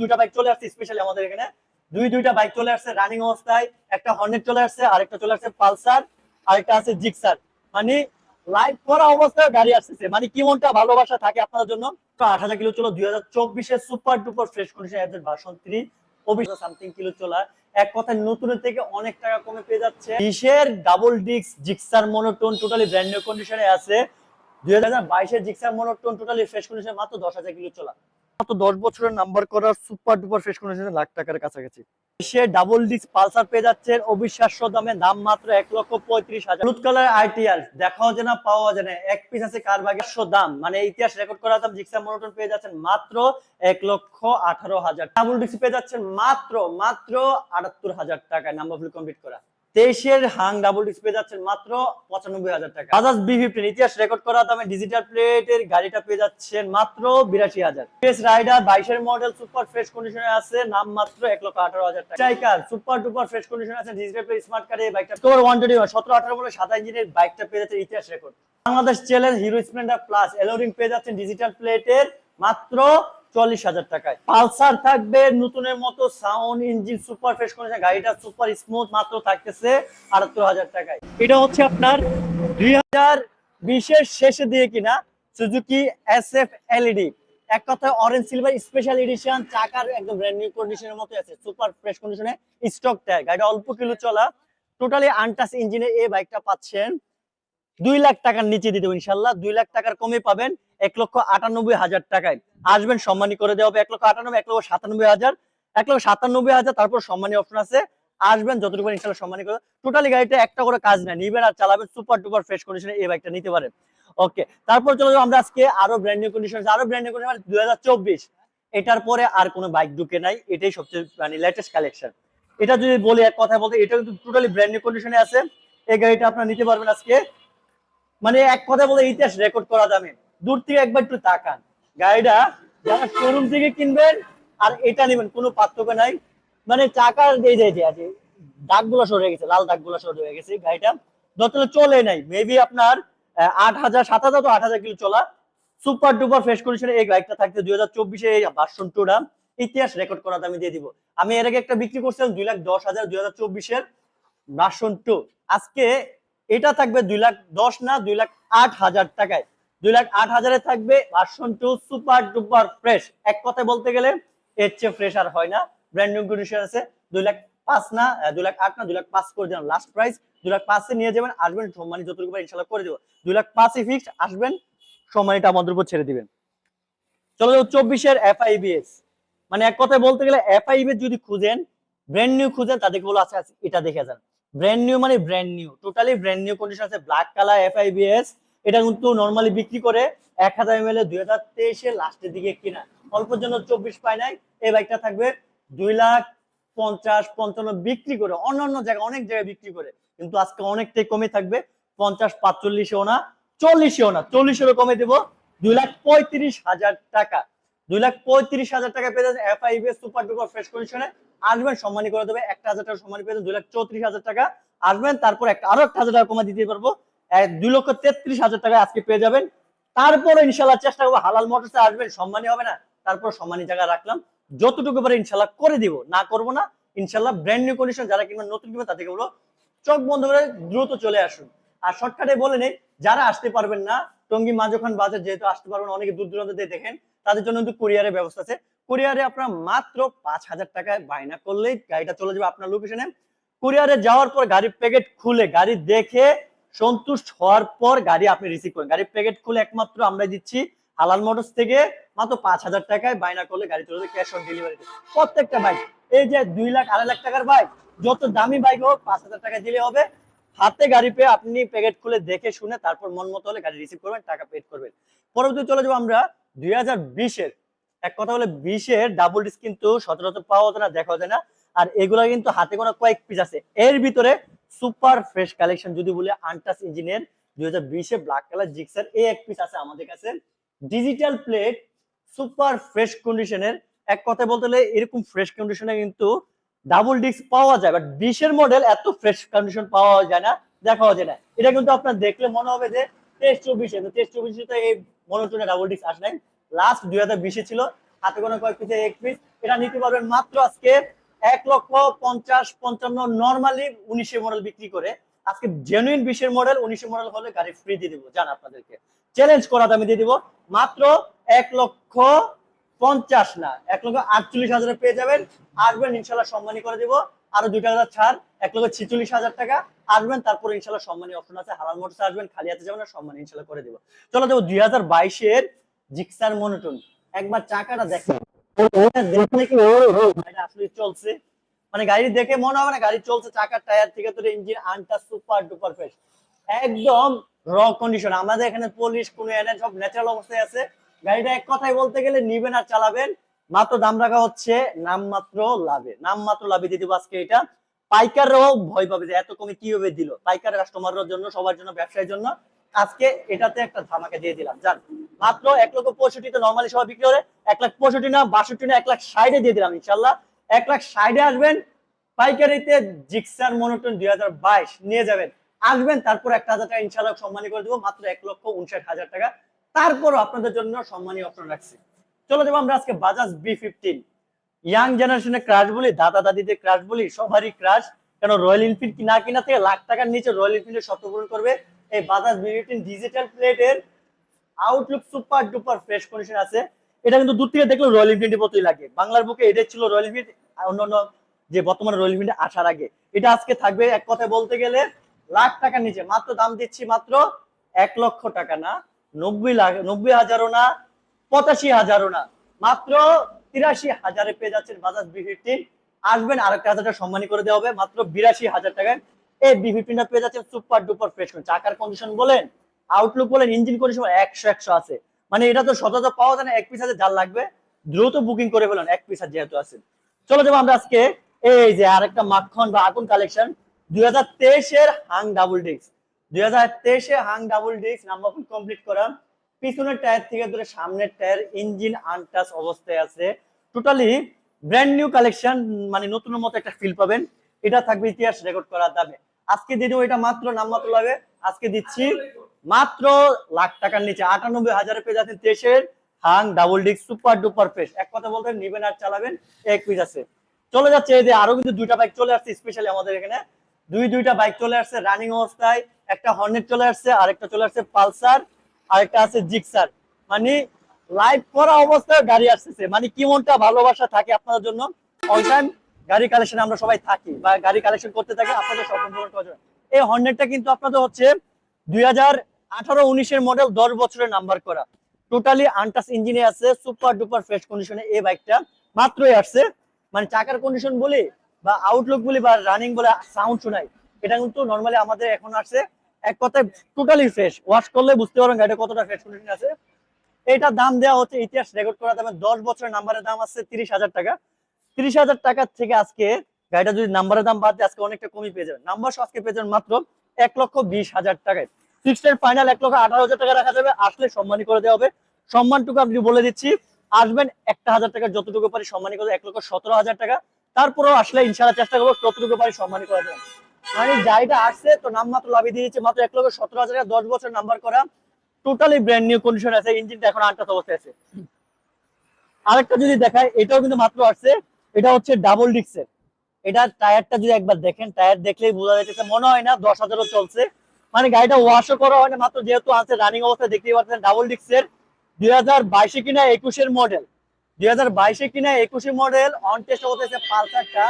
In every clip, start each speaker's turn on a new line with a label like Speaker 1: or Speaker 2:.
Speaker 1: দুইটা বাইক চলে আসছে স্পেশালি আমাদের এখানে। দুই, দুইটা বাইক চলে আসছে রানিং অবস্থায়, একটা হর্নেট চলে আসছে, আরেকটা চলে আসছে পালসার আরেকটা আছে জিক্সার মানে লাইভ করা অবস্থায় গাড়ি আসতেছে। মানে কি মনটা, ভালোবাসা থাকে আপনাদের জন্য? আট হাজার কিলো চলো, দুই হাজার চব্বিশের super duper fresh condition version three something kilo চলা। এক কথায় নতুনের থেকে অনেক টাকা কমে পেয়ে যাচ্ছে। বিশের double disc Gixxer monotone totally brand new কন্ডিশনে আছে। মাত্র মাত্র মানে ইতিহাস রেকর্ড করা জিক্সা পেয়ে মাত্র এক লক্ষ আঠারো হাজার। ডিস্ক পেয়ে যাচ্ছেন মাত্র মাত্র আটাত্তর হাজার টাকায় নাম্বার ফুল কমপ্লিট করা। তেইশের হাং ডাবল ডিস্ক পেয়ে যাচ্ছেন মাত্র পঁচানব্বই হাজার টাকা। বাজাজ বি ফিফটিন ইতিহাস রেকর্ড করা দামে ডিজিটাল প্লেটের গাড়িটা পেয়ে যাচ্ছেন মাত্র বিরাশি হাজার। ফ্রেশ রাইডার বাইশের মডেল সুপার ফ্রেশ কন্ডিশনে আছে, নাম মাত্র এক লক্ষ আঠারো হাজার টাকা। চাইকার সুপার ডুপার ফ্রেশ কন্ডিশনে আছে ডিজিটাল প্লেট স্মার্ট কার্ড এই বাইকটা তোমার ওয়ান টোয়েন্টি সতেরো আঠারো মডেল সাদা ইঞ্জিনের বাইকটা পেয়ে যাচ্ছে ইতিহাস record Bangladesh challenge Hero Splendor plus এলোরিং পেয়ে যাচ্ছেন ডিজিটাল প্লেটের মাত্র চল্লিশ হাজার টাকায়। পালসার থাকবে, নতুনের মতো সাউন্ড ইঞ্জিন, সুপার ফ্রেশ করেছে গাড়িটা সুপার স্মুথ মাত্র থাকতেছে আটাত্তর হাজার টাকায়। এটা হচ্ছে আপনার দুই হাজার বিশের শেষে দিয়ে কিনা সুজুকি এস এফ এলইডি এক কথায় অরেঞ্জ সিলভার স্পেশাল এডিশন চাকার একদম ব্র্যান্ড নিউ কন্ডিশনের মতো আছে, সুপার ফ্রেশ কন্ডিশনে স্টক টায়ার গাড়িটা অল্প কিলো চলা টোটালি আনটাস ইঞ্জিনে এই বাইকটা পাচ্ছেন। দুই লাখ টাকার নিচে দিতে ইনশাল্লাহ, দুই লাখ টাকার কমে পাবেন। এক লক্ষ আটানব্বই হাজার টাকায়। আসবেন, সম্মানী করে দেওয়া হবে এক লক্ষ আটানব্বই, এক লক্ষ সাতানব্বই হাজার, এক লক্ষ সাতানব্বই হাজার, তারপর সম্মানী অপশন আছে। আসবেন, যতটুকু ইনশাল্লাহ সম্মানী করে। টোটালি গাড়িটা একটা করে কাজ নেই, নিবেন আর চালাবেন সুপার টুপার ফ্রেশ কন্ডিশনে এই বাইকটা নিতে পারেন। ওকে তারপর চলে যাব আমরা আজকে আরও ব্র্যান্ড নিউ কন্ডিশন আরও ব্র্যান্ড নিউ কন্ডিশন দুই হাজার চব্বিশ। এটার পরে আর কোনো বাইক ঢুকে নাই, এটাই সবচেয়ে মানে লেটেস্ট কালেকশন এটা যদি বলি এক কথা বলতে এটা কিন্তু টোটালি ব্র্যান্ড নিউ কন্ডিশনে আছে। এই গাড়িটা আপনারা নিতে পারবেন আজকে। মানে এক কথা বলে ইতিহাস রেকর্ড করা দামে। দূর থেকে একবার একটু তাকান। গাড়িটা যারা শোরুম থেকে কিনবেন, আর এটা নেবেন, কোনো পার্থক্য নাই। মানে চাকার এই যে আছে দাগগুলো সরে গেছে, লাল দাগগুলো সরে হয়ে গেছে গাড়িটা। যতটা চলে নাই মেবি আপনার আট হাজার, সাত হাজার তো আট হাজার কিলো চলা। সুপার ডুপার ফ্রেশ কন্ডিশনে এই বাইকটা থাকতে দুই হাজার চব্বিশে এই ভার্সন টুটা ইতিহাস রেকর্ড করা দামে দিয়ে দিব। আমি এর আগে একটা বিক্রি করছিলাম দুই লাখ দশ হাজার, দুই হাজার চব্বিশের ভার্সন টু আজকে এটা থাকবে দুই লাখ দশ না, দুই লাখ আট হাজার টাকায়। দুই লাখ আট হাজারে থাকবে version two super duper fresh এক কথায় বলতে গেলে এর চেয়ে ফ্রেশ আর হয় না। ব্র্যান্ড নিউ কন্ডিশন আছে। দুই লাখ পাঁচ না দুই লাখ আট না দুই লাখ পাঁচ করে দিলাম লাস্ট প্রাইস দুই লাখ পাঁচে নিয়ে যাবেন আসবেন যতটুকু ইনশাল্লাহ করে দুই লাখ পাঁচই ফিক্সড আসবেন আমাদের উপর ছেড়ে দিবেন। চলো যাব চব্বিশের এফআইবিএস মানে এক কথায় বলতে গেলে এফআইবিএস যদি খুঁজেন ব্র্যান্ড নিউ খুঁজেন তাদেরকে বলো আচ্ছা আচ্ছা, এটা দেখে যান। ব্র্যান্ড নিউ মানে brand new totally brand new condition আছে। ব্ল্যাক কালার এফআইবিএস এটা কিন্তু নর্মালি বিক্রি করে এক হাজার এম এল দুই হাজার তেইশের লাস্টের দিকে কিনা। অল্পের জন্য চব্বিশ পায় নাই, এই বাইকটা থাকবে দুই লাখ পঞ্চাশ, পঞ্চান্ন বিক্রি করে, অন্যান্য জায়গায় অনেক জায়গায় বিক্রি করে। কিন্তু আজকে অনেকটাই কমে থাকবে, পঞ্চাশ, পাঁচচল্লিশেও না, চল্লিশেও না, চল্লিশেরও কমে দেবো দুই লাখ পঁয়ত্রিশ হাজার টাকা। দুই লাখ পঁয়ত্রিশ হাজার টাকা পেয়ে যাচ্ছে এফআইবিএস সুপার ডুপার ফ্রেশ কন্ডিশনে আসবেন সম্মানী করে দেবে, একটা হাজার টাকা সম্মানী পেয়ে যাবেন, দুই লাখ চৌত্রিশ হাজার টাকা। আসবেন, তারপর একটা আরও একটা হাজার টাকা কমে দিতে পারব। দুই লক্ষ তেত্রিশ হাজার টাকা আজকে পেয়ে যাবেন। তারপরে ইনশাল্লাহ চেষ্টা করব, হালাল মোটরসে আসবেন সম্মানী হবে না। তারপর সম্মানী জায়গা রাখলাম। যতটুকু পারে ইনশাল্লাহ করে দিব, না করব না, ইনশাল্লাহ ব্র্যান্ড নিউ কন্ডিশন যারা কিনবেন, নতুন কিনবেন, তাদেরকে বলব, চোখ বন্ধ করে দ্রুত চলে আসুন। আর শর্টকাটে বলে নেই, যারা আসতে পারবেন না, টঙ্গী মাঝখান বাজার যেহেতু আসতে পারবেন, অনেকে দূর দূরান্ত দিয়ে দেখেন, তাদের জন্য কিন্তু কুরিয়ারের ব্যবস্থা আছে। কুরিয়ারে আপনার মাত্র পাঁচ হাজার টাকায় বায়না করলেই গাড়িটা চলে যাবে আপনার লোকেশনে কুরিয়ারে যাওয়ার পর গাড়ির প্যাকেট খুলে, গাড়ি দেখে সন্তুষ্ট হওয়ার পর গাড়ি আপনি রিসিভ করেন। গাড়ির প্যাকেট খুলে একমাত্র আমরা দিচ্ছি। হালাল মোটরস থেকে মাত্র পাঁচ হাজার টাকায় বায়না করলে গাড়ি চলে ক্যাশ অন ডেলিভারি প্রত্যেকটা বাইক এই যে দুই লাখ, আড়াই লাখ টাকার বাইক যত দামি বাইক হোক, পাঁচ হাজার টাকা দিলে হবে। হাতে গাড়ি পেয়ে আপনি প্যাকেট খুলে দেখে শুনে তারপর মন মতো হলে গাড়ি রিসিভ করবেন, টাকা পেড করবেন। পরবর্তী চলে যাব আমরা দুই হাজার বিশের। এক কথা বলে বিশের ডাবল ডিস্ক কিন্তু সচরাচর পাওয়া যায় না, দেখা যায় না। আর এগুলা কিন্তু হাতে কোনো কয়েক পিস আছে। এর ভিতরে সুপার ফ্রেশ কালেকশন যদি বলে আনটাস ইঞ্জিনের দুই হাজার বিশে ব্ল্যাক কালার জিক্সার এই এক পিস আছে আমাদের কাছে। ডিজিটাল প্লেট সুপার ফ্রেশ কন্ডিশনের এক কথায় বলতে গেলে এরকম ফ্রেশ কন্ডিশনে কিন্তু ডাবল ডিস্ক পাওয়া যায় বাট বিশের মডেল এত ফ্রেশ কন্ডিশন পাওয়া যায় না, দেখাও যায় না। এটা কিন্তু আপনার দেখলে মনে হবে যে তেইশ চব্বিশে তেইশ চব্বিশে তো এই মনোটনে ডাবল ডিস্ক আসে নাই। লাস্ট দুই হাজার বিশে ছিল, হাতে কোনো কয়েক পিসে এক পিস এটা নিতে পারবেন মাত্র আজকে এক লক্ষ পঞ্চাশ পঞ্চান্ন নর্মালি উনিশের মডেল বিক্রি করে। আজকে জেনুইন বিশের মডেল উনিশের মডেল হলে গাড়ি ফ্রি দিয়ে দিব, জান আপনাদেরকে। চ্যালেঞ্জ করা দামে দিয়ে দিব, মাত্র এক লক্ষ পঞ্চাশ না, এক লক্ষ আটচল্লিশ হাজারে পেয়ে যাবেন। আসবেন ইনশাল্লাহ সম্মানী করে দিব। আরও দুই টাকা ছাড়, এক লক্ষ ছিচল্লিশ হাজার টাকা। আসবেন, তারপরে ইনশাল্লাহ সম্মানী অপশন আছে। হালাল মোটরস আসবেন, খালি হাতে যাবেন সম্মানী ইনশাল্লাহ করে দিব। চলো দেবো দুই হাজার বাইশের জিক্সার মনোটন। একবার চাকাটা দেখেন। চলছে মানে গাড়ি দেখে মনে হবে না, গাড়ি চলছে চাকার টায়ার থেকে ইঞ্জিন আনটা সুপার ডুপার ফ্রেশ একদম র কন্ডিশন আমাদের এখানে পুলিশ কোনো এনে সব ন্যাচারাল অবস্থায় আছে। গাড়িটা এক কথায় বলতে গেলে নিবেন আর চালাবেন। মাত্র দাম রাখা হচ্ছে নামমাত্র লাভে। নামমাত্র লাভে দিয়ে দিব আজকে এটা। পাইকাররাও ভয় পাবে যে এত কমে কীভাবে দিল? পাইকার কাস্টমারের জন্য, সবার জন্য, ব্যবসায়ের জন্য। আজকে এটাতে একটা ধামাকা দিয়ে দিলাম, জান। মাত্র এক লক্ষ পঁয়ষট্টিতে নর্মালি সবাই বিক্রি করে, এক লাখ পঁয়ষট্টি না, বাষট্টি না, এক লাখ ষাটে দিয়ে দিলাম ইনশাল্লাহ এক লাখ ষাটে আসবেন, পাইকারিতে জিক্সার মনোটন দুই হাজার বাইশ নিয়ে যাবেন। আসবেন, তারপর একটা হাজার টাকা ইনশাল্লাহ সম্মানী করে দেবো, মাত্র এক লক্ষ উনষাট হাজার টাকা। তারপরও আপনাদের জন্য সম্মানী অপশন রাখছি। চলো যাব আমরা আজকে বাজাজ বি ফিফটিন ইয়াং জেনারেশনের ক্রাশ বলি, দাদা দাদিদের ক্রাশ বলি, সবারই ক্রাশ কেন রয়্যাল এনফিল্ড কিনা কিনা থেকে লাখ টাকার নিচে রয়্যাল এনফিল্ডের স্বপ্ন পূরণ করবে এই বাজাজ বি ফিফটিন ডিজিটাল প্লেটের outlook super duper fresh condition আছে। এটা কিন্তু দূর থেকে দেখলে রয়্যাল এনফিল্ডের মতোই লাগে। বাংলার বুকে এটাই ছিল রয়্যাল এনফিল্ড অন্যান্য যে বর্তমানে রয়্যাল এনফিল্ড আসার আগে। এটা আজকে থাকবে এক কথায় বলতে গেলে লাখ টাকার নিচে। মাত্র দাম দিচ্ছি মাত্র এক লক্ষ টাকা না, নব্বই লাখ, নব্বই হাজারও না, পঁচাশি হাজারও না। মাত্র তিরাশি হাজারে পেয়ে যাচ্ছেন বাজাজ বি ফিফটিন আসবেন আর একটা হাজার টাকা সম্মানী করে দেওয়া হবে। মাত্র বিরাশি হাজার টাকায় এই বি ফিফটিনটা পেয়ে যাচ্ছেন সুপার ডুপার ফ্রেশ চাকার কন্ডিশন বলেন আউটলুক বলেন ইঞ্জিন কন্ডিশন একশো একশো আছে। মানে এটা তো পাওয়া যায় না, এক লাগবে, দ্রুত বুকিং করে এক যেহেতু আছে যাব আমরা আজকে, এই যে আরেকটা মাখন বা আগুন কালেকশন দুই হাজার তেইশের হাং ডাবল ডিস্ক দুই হাজার তেইশে Hang double disc number complete করা। পিছনের টায়ার থেকে ধরে সামনের টায়ার ইঞ্জিন আনটাচ অবস্থায় আছে। টোটালি ব্র্যান্ড নিউ কালেকশন মানে নতুনের মতো একটা ফিল পাবেন। এটা থাকবে ইতিহাস রেকর্ড করার দামে। আজকে দেবো এটা মাত্র নামমাত্র লাগে। আজকে দিচ্ছি মাত্র লাখ টাকার নিচে। আটানব্বই হাজারে পেয়ে যাচ্ছেন তেইশের Hunk double disc super duper fresh. এক কথা বলতে নিবেন আর চালাবেন এক পিস আছে। চলে যাচ্ছে এই যে আরও কিন্তু দুইটা বাইক চলে আসছে স্পেশালি আমাদের এখানে। দুই দুইটা বাইক চলে আসছে রানিং অবস্থায়, একটা হর্নেট চলে আসছে আর একটা চলে আসছে পালসার আর একটা আছে জিক্সার মানে লাইভ করা অবস্থায় গাড়ি আসতেছে। মানে কি মনটা ভালোবাসা থাকে আপনাদের জন্য? অল টাইম গাড়ি কালেকশন আমরা সবাই থাকি বা গাড়ি কালেকশন করতে থাকি, আপনাদের স্বপ্ন পূরণ করার জন্য এই হর্নেটটা কিন্তু আপনাদের হচ্ছে দুই হাজার উনিশের মডেল দশ বছরের নাম্বার করা। টোটালি আনটাস ইঞ্জিনে আছে সুপার ডুপার ফ্রেশ কন্ডিশনে এই বাইকটা মাত্রই আসছে। মানে চাকার কন্ডিশন বলি বা আউটলুক বলি বা রানিং বলে সাউন্ড শোনাই এটা কিন্তু নর্মালি আমাদের এখন আসছে। এক কথায় টোটালি ফ্রেশ ওয়াশ করলে বুঝতে পারবেন গাড়িটা কতটা ফ্রেশ কন্ডিশন আছে। এটা দাম দেওয়া হচ্ছে ইতিহাস রেকর্ড করা দামে দশ বছরের নাম্বারের দাম আছে তিরিশ হাজার টাকা। তিরিশ হাজার টাকার থেকে আজকে গাড়িটা যদি নাম্বারের দাম বাদ আজকে অনেকটা কমই পেয়ে যাবেন। নাম্বার আজকে পেয়ে যাবেন মাত্র এক লক্ষ বিশ হাজার টাকায়। ফিক্সড ফাইনাল এক লক্ষ আঠারো হাজার টাকা রাখা যাবে। আসলে সম্মানী করে দেওয়া হবে। সম্মানটুকু আপনি বলে দিচ্ছি, আসবেন একটা হাজার টাকা যতটুকু পারি সম্মানী করে এক লক্ষ সতেরো হাজার টাকা। তারপরেও আসলে ইনশাল্লাহ চেষ্টা করব ততটুকু পারি সম্মানী করে দেবেন মানে গাড়িটা আসছে, তো নাম মাত্র লাভি দিয়েছে মাত্র এক লক্ষ সতেরো হাজার টাকা। দশ বছর নাম্বার করা। টোটালি ব্র্যান্ড নিউ কন্ডিশন আছে ইঞ্জিনটা এখন আনটাস অবস্থায় আছে। আরেকটা যদি দেখায় এটাও কিন্তু মাত্র আসছে। এটা হচ্ছে ডাবল ডিক্সের এটা টায়ারটা যদি একবার দেখেন, টায়ার দেখলেই বোঝা যাচ্ছে মনে হয় না দশ হাজারও চলছে। মানে গাড়িটা ওয়াশও করা হয় না, মাত্র যেহেতু আছে রানিং অবস্থায়, দেখতেই পাচ্ছেন ডাবল ডিক্সের দুই হাজার বাইশে কিনা একুশের মডেল দুই হাজার বাইশে কিনা একুশে মডেল অন টেস্ট অবস্থায় পালসারটা।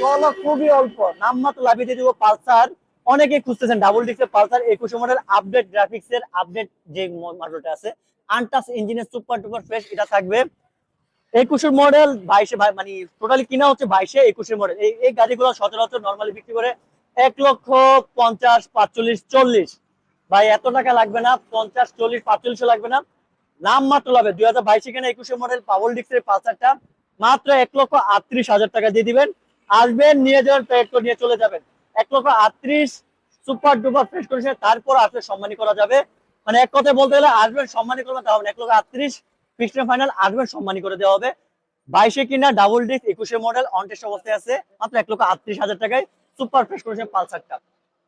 Speaker 1: চলো খুবই অল্প নাম মাত্র লাভিয়ে দিয়ে দিব পালসার। অনেকে খুঁজতেছেন ডাবল ডিক্সের পালসার একুশে মডেল আপডেট গ্রাফিক্স এর আপডেট যে মডেলটা আছে। আনটাস ইঞ্জিনের সুপার টুপার ফ্রেশ এটা থাকবে। একুশের মডেল বাইশে মানে টোটালি কিনা হচ্ছে বাইশে একুশের মডেল এই এই গাড়িগুলো সচরাচর নর্মালি বিক্রি করে এক লক্ষ পঞ্চাশ, পাঁচচল্লিশ, চল্লিশ। ভাই, এত টাকা লাগবে না, পঞ্চাশ, চল্লিশ পাঁচচল্লিশ লাগবে না। নাম মাত্র লাগবে দুই হাজার বাইশে কিনা একুশে মডেল পাবল ডিক্সের পালসারটা মাত্র এক লক্ষ আটত্রিশ হাজার টাকা দিয়ে দিবেন। আসবেন, নিয়ে যাবেন পেট নিয়ে চলে যাবেন। এক লক্ষ আটত্রিশ সুপার ডুপার ফ্রেশ কন্ডিশন তারপর আসলে সম্মানী করা যাবে। মানে এক কথায় বলতে গেলে, আসবেন, সম্মানী করবেন তা হবে না। এক লক্ষ আটত্রিশ ফিক্সড ফাইনাল আসবেন সম্মানী করে দেওয়া হবে। বাইশে কিনা ডাবল ডিস্ক একুশে মডেল অন টেস্ট অবস্থায় আছে। মাত্র এক লক্ষ আটত্রিশ হাজার টাকায় সুপার ফ্রেশ কন্ডিশন পালসারটা।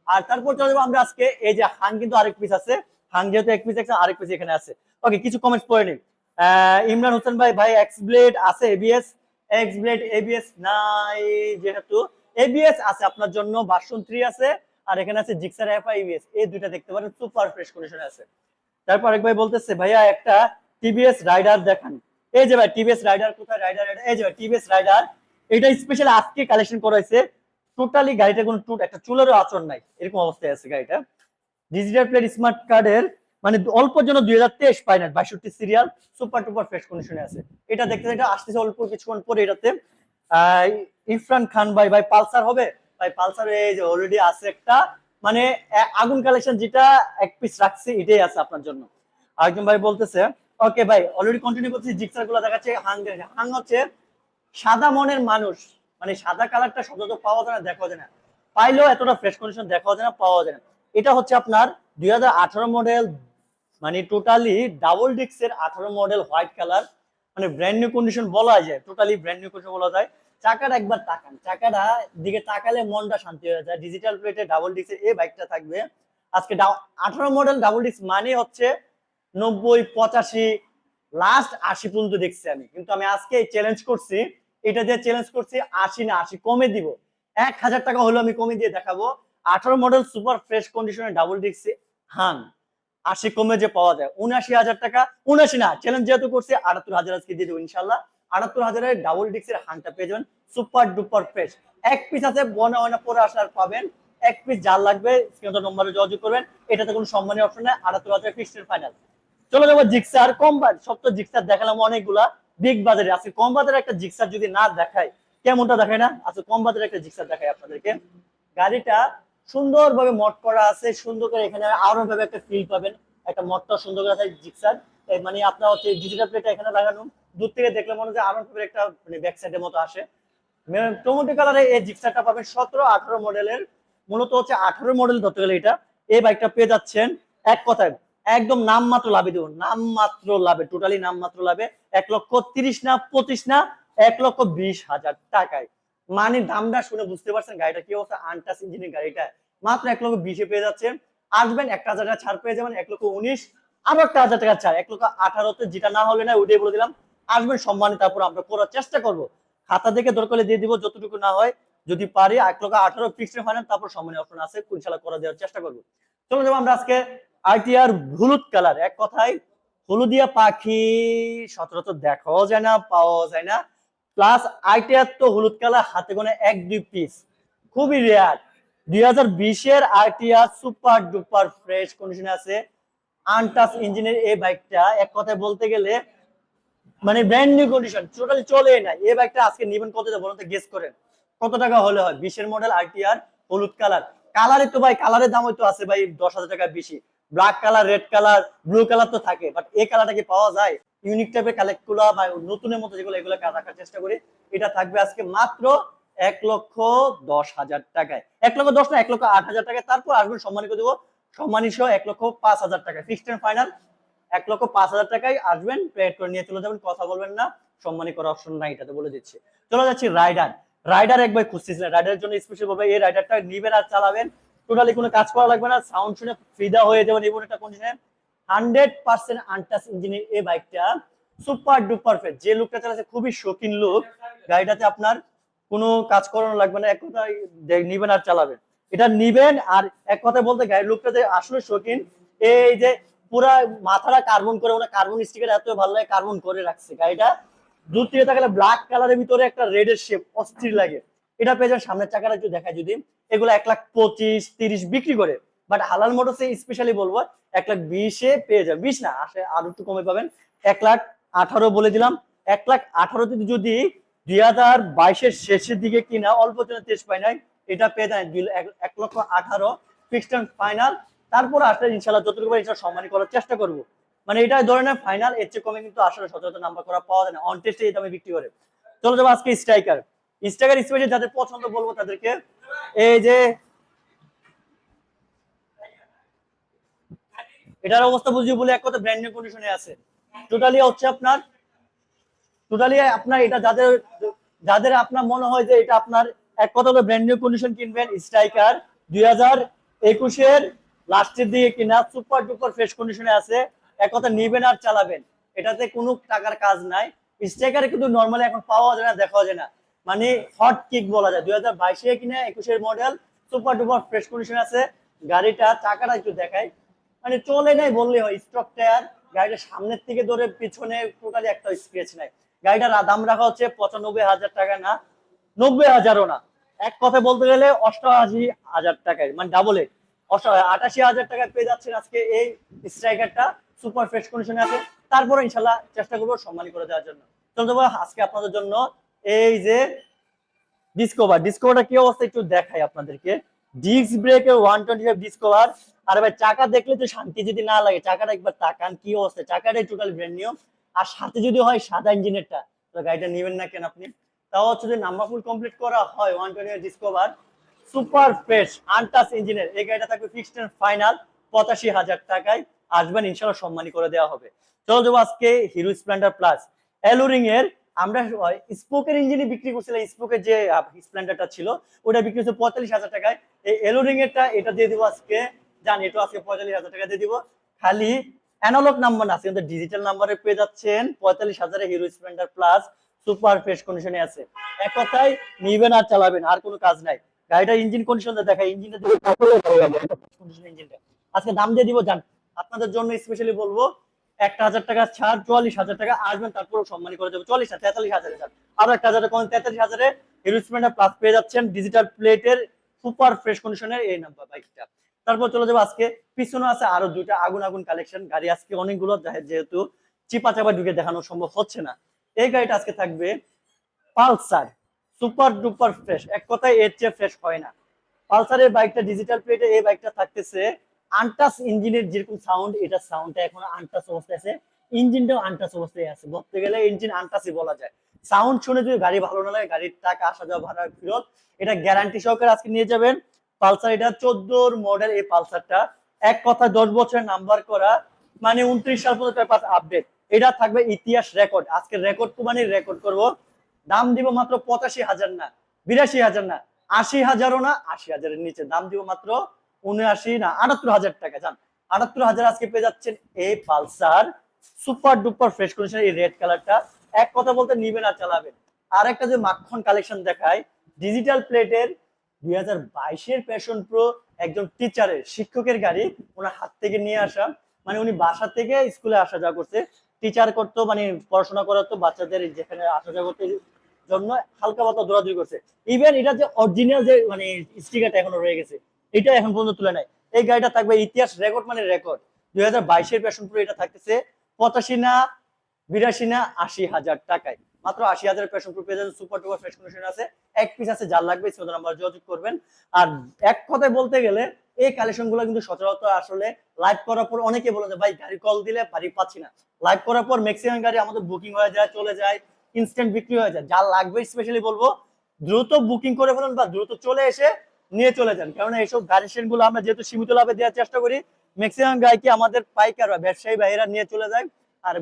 Speaker 1: আর তারপর চলে যাব আমরা আজকে, এই যে হাং কিন্তু আরেক পিস আছে। হাং যেহেতু এক পিস আছে আরেক পিস এখানে আছে। ওকে কিছু কমেন্টস পড়ে নিন। ইমরান হোসেন ভাই ভাই এক্স ব্লেড আছে এবিএস এক্স ব্লেড এবিএস নাই, যেহেতু এবিএস আছে আপনার জন্য ভার্সন থ্রি আছে। আর এখানে আছে জিক্সার এফ এবিএস এই দুইটা দেখতে পারেন সুপার ফ্রেশ কন্ডিশনে আছে। তারপর আরেক ভাই বলতেছে, ভাইয়া, একটা টিভিএস রাইডার দেখান। এই যে ভাই টিভিএস রাইডার কোথায়? রাইডার এই যে ভাই টিভিএস রাইডার এটা স্পেশাল আজকে কালেকশন করা হয়েছে। টোটালি গাড়িটা কোনো টুট একটা চুলেরও আচরণ নাই। এরকম অবস্থায় আছে গাড়িটা। ডিজিটাল প্লেট স্মার্ট কার্ডের মানে অল্পর জন্য দুই হাজার তেইশ ফাইনাল বাইষট্টি সিরিয়াল সুপার টুপার ফ্রেশ কন্ডিশনে আছে। এটা দেখতে এটা আসতেছে অল্প কিছুক্ষণ পরে এটাতে। ইরফান খান ভাই ভাই, পালসার হবে? ভাই, পালসার এই যে অলরেডি আছে একটা মানে আগুন কালেকশন যেটা এক পিস রাখছি, এটাই আছে আপনার জন্য। আরেকজন ভাই বলতেছে ওকে ভাই অলরেডি কন্টিনিউ করছি জিক্সারগুলো দেখাচ্ছে হাং হাং হচ্ছে সাদা মনের মানুষ। মানে সাদা কালারটা সচরাচর পাওয়া যায় না দেখা যায় না। পাইলেও এতটা ফ্রেশ কন্ডিশন দেখা যায় না, পাওয়া যায় না। এটা হচ্ছে আপনার দুই মডেল মানে টোটালি ডাবল ডিক্সের আঠারো মডেল হোয়াইট কালার মানে ব্র্যান্ড নিউ কন্ডিশন বলা যায় টোটালি ব্র্যান্ড নিউ কন্ডিশন বলা যায়। চাকাটা একবার তাকান, চাকাটা দিকে তাকালে মনটা শান্তি হয়ে যায়। ডিজিটাল প্লেটে ডাবল ডিক্সের এই বাইকটা থাকবে। আজকে আঠারো মডেল ডাবল ডিক্স মানে হচ্ছে নব্বই, পঁচাশি লাস্ট আশি পর্যন্ত দেখছি আমি। কিন্তু আমি আজকে চ্যালেঞ্জ করছি, এটা দিয়ে চ্যালেঞ্জ করছি আশি না আশি, কমে দিব। এক হাজার টাকা হলো আমি কমে দিয়ে দেখাবো। আঠারো মডেল সুপার ফ্রেশ কন্ডিশনে ডাবল ডিক্সে হান, আশি কমে যে পাওয়া যায়। উনআশি হাজার টাকা, উনআশি না চ্যালেঞ্জ যেহেতু করছে, আটাত্তর হাজার আজকে দিয়ে দেবো ইনশাল্লাহ। আটাত্তর হাজারের ডাবল ডিক্সের হানটা পেয়ে যাবেন সুপার ডুপার ফ্রেশ এক পিস আছে, বনা অনা পরে আসার পাবেন। এক পিস যার লাগবে স্ক্রিন নম্বরে যোগাযোগ করবেন। এটাতে কোনো সম্মানের অপশন নেই, আটাত্তর হাজার ফিক্সড ফাইনাল চলো যাব জিক্সার কম সব তো জিক্সার দেখালাম অনেকগুলা। বিগ বাজারে আছে কম বাজারে একটা জিক্সার যদি না দেখায় কেমনটা দেখায় না? আচ্ছা কম বাজারে একটা জিক্সার দেখায় আপনাদেরকে। গাড়িটা সুন্দরভাবে মট করা আছে, সুন্দর করে এখানে আরও ভাবে একটা ফিল পাবেন। একটা মটটা সুন্দর করে আছে জিক্সার। মানে আপনার হচ্ছে ডিজিটাল প্লেটটা এখানে লাগানো। দূর থেকে দেখলে মনে হয় আরও ভাবে একটা মানে ব্যাক সাইডের মতো আসে। টমেটো কালারে এই জিক্সারটা পাবেন সতেরো, আঠারো মডেলের মূলত হচ্ছে আঠারো মডেল ধরতে গেলে এটা। এই বাইকটা পেয়ে যাচ্ছেন এক কথায় একদম নাম মাত্র লাভে দেবো নাম মাত্র লাভে টোটালি নাম মাত্র লাভে, এক লক্ষ তিরিশ না, পঁচিশ না, এক লক্ষ বিশ হাজার টাকায়। মানে দামটা শুনে বুঝতে পারছেন গাড়িটা কি অবস্থা? আনটাস ইঞ্জিনের গাড়িটা মাত্র এক লক্ষ বিশে পেয়ে যাচ্ছেন আসবেন, একটা হাজার টাকা ছাড় পেয়ে যাবেন, এক লক্ষ উনিশ আরও একটা হাজার টাকা ছাড়। এক লক্ষ আঠারোতে যেটা না হলে না, ওইটাই বলে দিলাম। আসবেন, সম্মানে তারপর আমরা করার চেষ্টা করব। খাতা দেখে দরকার হলে দিয়ে দিব, যতটুকু না হয়। যদি পারি, এক লক্ষ আঠারো ফিক্সড ফাইনাল তারপর সম্মানে অপশন আছে। ইনশাল্লাহ করা দেওয়ার চেষ্টা করব। চলো যাব আমরা আজকে আইটিআর হলুদ কালার। এক কথায়, হলুদিয়া পাখি সচরাচর দেখাও যায় না পাওয়া যায় না। প্লাস আইটিআর তো হলুদ কালার, হাতে গোনে এক, দুই পিস খুবই রেয়ার দুই হাজার বিশের আইটিআর সুপার ডুপার ফ্রেশ কন্ডিশনে আছে। আনটাস ইঞ্জিনের এই বাইকটা, এক কথায় বলতে গেলে মানে ব্র্যান্ড নিউ কন্ডিশন টোটালি চলে না। এই বাইকটা আজকে নিবেন কত বলুন তো গেস করেন। কত টাকা হলে হয়? বিশের মডেল আইটিআর হলুদ কালার। কালারে তো ভাই, কালারের দাম হয়তো আছে ভাই, দশ হাজার টাকা বেশি। Black colour red colour blue colour তো থাকে বাট এই কালারটা কি পাওয়া যায়? ইউনিক টাইপের কালেক্টগুলা বা নতুনের মতো যেগুলো, এগুলো রাখার চেষ্টা করি। এটা থাকবে আজকে মাত্র এক লক্ষ দশ হাজার টাকায়। এক লক্ষ দশ না, এক লক্ষ আট হাজার টাকায়। তারপর আসবেন সম্মানিত দেবো। সম্মানিত এক লক্ষ পাঁচ হাজার টাকা ফিক্সড এন্ড ফাইনাল এক লক্ষ পাঁচ হাজার টাকায় আসবেন প্রেড করে নিয়ে চলে যাবেন। কথা বলবেন না, সম্মানী করার অপশন নাই, এটাতে বলে দিচ্ছি। চলে যাচ্ছি রাইডার। রাইডার একবার খুঁজতেছিলেন রাইডারের জন্য স্পেশাল বলব, এই রাইডারটা নিবেন আর চালাবেন। টোটালি কোনো কাজ করা লাগবে না সাউন্ড শুনে ফিদা হয়ে যাবেন এবং একটা কন্ডিশনে হান্ড্রেড পার্সেন্ট আনটাস ইঞ্জিনের এই বাইকটা। সুপার ডুপার ফেট যে লুকটা চালাচ্ছে খুবই শৌখিন লুক গাড়িটাতে আপনার কোনো কাজ করানো লাগবে না, এক কথায় নিবেন আর চালাবেন। এটা নিবেন আর এক কথায় বলতে গাড়ির লুকটাতে আসলে শৌখিন, এই যে পুরা মাথাটা কার্বন করে ওনা কার্বন স্টিকার এত ভালো লাগে কার্বন করে রাখছে গাড়িটা। দূর থেকে তাকালে ব্ল্যাক কালারের ভিতরে একটা রেডের শেপ অস্থির লাগে। এটা পেয়ে যান সামনের চাকাটা একটু দেখায় যদি। এগুলো এক লাখ পঁচিশ, তিরিশ বিক্রি করে। বাট হালাল মোটরসে স্পেশালি বলব, এক লাখ বিশে পেয়ে যাবে বিশ না, আসে আরও একটু কমে পাবেন। এক লাখ আঠারো বলে দিলাম। এক লাখ আঠারোতে যদি দুই হাজার বাইশের শেষের দিকে কিনা, অল্প জন্য তেজ পাই নাই, এটা পেয়ে যায় এক- লক্ষ আঠারো ফিক্সড অ্যান্ড ফাইনাল তারপর আসলে ইনশাল্লাহ যতটুকু ইনশাল্লাহ সম্মানী করার চেষ্টা করব। মানে এটা ধরনের ফাইনাল এর চেয়ে কমে কিন্তু আসলে সচরাচর নাম্বার করা পাওয়া যায় না। অন টেস্টে এই দামে বিক্রি করে। চলো যাব আজকে স্ট্রাইকার স্পেশাল যাদের পছন্দ বলব তাদেরকে, এই যে, এটার অবস্থা বুঝি বলে, এক কথা ব্র্যান্ড নিউ কন্ডিশনে আছে। টোটালি হচ্ছে আপনার টোটালি আপনার এটা যাদের যাদের আপনার মনে হয় যে এটা আপনার, এক কথা হলো ব্র্যান্ড নিউ কন্ডিশন কিনবেন স্ট্রাইকার দুই হাজার একুশের লাস্টের দিকে কিনা সুপার ডুপার ফ্রেশ কন্ডিশনে আছে, এক কথা নিবেন আর চালাবেন। এটাতে কোনো টাকার কাজ নাই। স্ট্রাইকারে কিন্তু নর্মালি এখন পাওয়া যায় না দেখা যায় না। মানে হট কিক বলা যায়। দুই হাজার বাইশে কিনা একুশের model super duper fresh condition আছে। গাড়িটা চাকাটা একটু দেখাই। মানে চলে নাই বললে হয় স্টক টায়ার গাড়িটা সামনের থেকে ধরে পিছনে টোটালি একটা স্ক্রেচ নাই। গাড়িটার দাম রাখা হচ্ছে পঁচানব্বই হাজার টাকা না, নব্বই হাজারও না। এক কথা বলতে গেলে অষ্টআশি হাজার টাকায় মানে ডাবল আটাশি হাজার টাকায় পেয়ে যাচ্ছেন আজকে এই স্ট্রাইকারটা সুপার ফ্রেশ কন্ডিশনে আছে। তারপরে ইনশাল্লাহ চেষ্টা করব সম্মানী করে দেওয়ার জন্য। চলো দেবো আজকে আপনাদের জন্য এই যে ডিসকভার ডিসকভারটা কি অবস্থা একটু দেখাই আপনাদেরকে। ডিস্ক ব্রেকের ওয়ান টোয়েন্টি ফাইভ ডিসকভার আর ভাই, চাকা দেখলে তো শান্তি যদি না লাগে, চাকাটা একবার তাকান, কি অবস্থা? চাকাটাই টোটাল ব্র্যান্ড নিউ আর সাথে যদি হয় সাদা ইঞ্জিনেরটা তো গাড়িটা নেবেন না কেন আপনি? তাও হচ্ছে যদি নাম্বার ফুল কমপ্লিট করা হয় one twenty Discover super fresh আনটাস ইঞ্জিনের এই গাড়িটা থাকবে ফিক্সড এন্ড ফাইনাল পঁচাশি হাজার টাকায়। আসবেন ইনশাল্লাহ সম্মানী করে দেওয়া হবে। চলো যাব আজকে হিরো স্প্লেন্ডার প্লাস এলোরিং এর আমরা স্পোকের ইঞ্জিনে বিক্রি করছিলাম স্পোকের যে স্প্লেন্ডারটা ছিল, ওটা বিক্রি হচ্ছে পঁয়তাল্লিশ হাজার টাকায়। এই এলোরিং এরটা এটা দিয়ে দিব আজকে। জানি এটা আজকে পঁয়তাল্লিশ হাজার টাকা দিয়ে দিব। খালি অ্যানালগ নাম্বার না আছে কিন্তু ডিজিটাল নাম্বারে পেয়ে যাচ্ছেন। পঁয়তাল্লিশ হাজারে Hero Splendor plus super fresh কন্ডিশনে আছে। এক কথায় নিবেন আর চালাবেন, আর কোনো কাজ নাই। গাড়িটা ইঞ্জিন কন্ডিশনটা দেখা ইঞ্জিনটা কন্ডিশন ইঞ্জিনটা আজকে দাম দিয়ে দিব, জান, আপনাদের জন্য স্পেশালি বলব একটা হাজার টাকা ছাড়, চুয়াল্লিশ হাজার টাকা আসবেন, তারপরেও সম্মানী করে দেবো চল্লিশ না তেতাল্লিশ হাজারে ছাড় আরও একটা হাজার কোন তেতাল্লিশ হাজারে হিরো প্লাস পেয়ে যাচ্ছেন ডিজিটাল প্লেটের সুপার ফ্রেশ কন্ডিশনের এই নাম্বার বাইকটা তারপর চলে যাব আজকে। পিছনে আছে আরও দুইটা আগুন আগুন কালেকশন গাড়ি আজকে অনেকগুলো যেহেতু চিপা চাপা ঢুকে দেখানো সম্ভব হচ্ছে না। এই গাড়িটা আজকে থাকবে পালসার সুপার ডুপার ফ্রেশ এক কথায় এর চেয়ে ফ্রেশ হয় না। পালসারের বাইকটা ডিজিটাল প্লেটে এই বাইকটা থাকতেছে আনটাস ইঞ্জিনের যেরকম সাউন্ড এটা সাউন্ডটা এখন আনটাস অবস্থায় আছে। ইঞ্জিনটাও আনটাস অবস্থায় আছে। বলতে গেলে ইঞ্জিন আনটাসই বলা যায়। সাউন্ড শুনে যদি গাড়ি ভালো না লাগে, গাড়ির টাকা আসা যাওয়া, ভাড়া, ফেরত, এটা গ্যারান্টি সহকারে আজকে নিয়ে যাবেন। পালসার, এটা চোদ্দোর মডেল এই পালসারটা। এক কথা দশ বছরের নাম্বার করা মানে উনত্রিশ সাল পর্যন্ত পেপার আপডেট এটা থাকবে ইতিহাস রেকর্ড আজকে রেকর্ড টু মানে রেকর্ড করব। দাম দিব মাত্র পঁচাশি হাজার না, বিরাশি হাজার না, আশি হাজারও না, আশি হাজারের নিচে। দাম দিব মাত্র উনআশি না, আটাত্তর হাজার টাকা, জান। আটাত্তর হাজার আজকে পেয়ে যাচ্ছেন এই Pulsar super duper fresh condition এই রেড কালারটা। এক কথা বলতে নিবেন আর চালাবেন। আর একটা যে মাখন কালেকশন দেখায় ডিজিটাল প্লেটের দুই হাজার বাইশের প্যাশন প্রো একজন টিচারের, শিক্ষকের গাড়ি ওনার হাত থেকে নিয়ে আসা। মানে উনি বাসা থেকে স্কুলে আসা যাওয়া করছে। টিচার করতো মানে পড়াশোনা করাতো, বাচ্চাদের যেখানে আসা যাওয়া করতে জন্য হালকা পাতলা দৌড়াদৌড়ি করছে। ইভেন এটা যে অরিজিনাল যে মানে স্টিকারটা এখনও রয়ে গেছে এটা এখন পর্যন্ত তুলে নাই। এই গাড়িটা থাকবে ইতিহাস রেকর্ড মানে রেকর্ড দুই হাজার বাইশের প্যাশন প্রো এটা থাকতেছে পঁচাশি না বিরাশি না আশি হাজার টাকায়। মাত্র আশি হাজার পেশন প্রো পেয়ে সুপার টুপার ফ্রেশ কন্ডিশন আছে। এক পিস আছে, যার লাগবে সেটা নাম্বার যোগাযোগ করবেন। আর এক কথায় বলতে গেলে এই কালেকশনগুলো কিন্তু সচরাচর আসলে লাইভ করার পর অনেকে বলে যে, ভাই, গাড়ি কল দিলে বাড়ি পাচ্ছি না। লাইভ করার পর ম্যাক্সিমাম গাড়ি আমাদের বুকিং হয়ে যায়, চলে যায় ইনস্ট্যান্ট বিক্রি হয়ে যায়। যা লাগবে স্পেশালি বলব, দ্রুত বুকিং করে ফেলুন বা দ্রুত চলে এসে নিয়ে চলে যান। কারণ এইসব গাড়ি গুলো আমরা যেহেতু সীমিত লাভে দেওয়ার চেষ্টা করি ম্যাক্সিমাম গাড়িকে আমাদের পাইকার বা ব্যবসায়ী ভাইরা নিয়ে চলে যায়। আর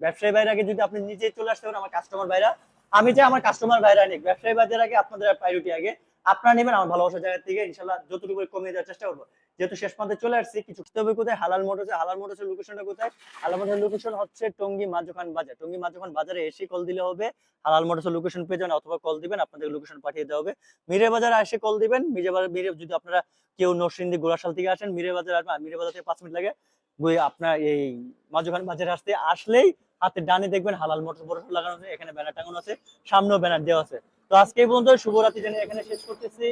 Speaker 1: ব্যবসায়ী ভাইরাকে যদি আপনি নিজে চলে আসতে পারেন, আমার কাস্টমার ভাইরা, আমি চাই আমার কাস্টমার ভাইরা নিক। ব্যবসায়ী ভাইদের আগে, আপনাদের প্রায়োরিটি আগে। আপনারা নেবেন, আমার ভালোবাসার জায়গা থেকে ইনশাল্লাহ যতটুকু কমিয়ে দেওয়ার চেষ্টা করব। যেহেতু শেষ পর্যন্ত চলে আসছি, কিছু হবে কোথায়? হালাল মোটরস, হালাল মোটরসের লোকেশনটা কোথায়? হালাল মোটরসের লোকেশন হচ্ছে টঙ্গী মাজোখান বাজার। টঙ্গী মাজোখান বাজারে এসে কল দিলে হবে। হালাল মোটরসের লোকেশন পেয়ে যাবেন অথবা কল দিবেন, আপনাদের লোকেশন পাঠিয়ে দেওয়া হবে। মিরে বাজারে এসে কল দিবেন। মিরে মিরে যদি আপনারা কেউ নরসিংদী গোড়াশাল থেকে আসেন, মিরে বাজার আসবেন। মিরে বাজার থেকে পাঁচ মিনিট লাগে আপনার এই মাজোখান বাজারে আসতে, আসলেই হাতে ডানে দেখবেন হালাল মোটর বড় লাগানো আছে, এখানে ব্যানার টাঙানো আছে, সামনেও ব্যানার দেওয়া আছে। তো আজকে পর্যন্ত শুভরাত্রি জানিয়ে এখানে শেষ করতেছি।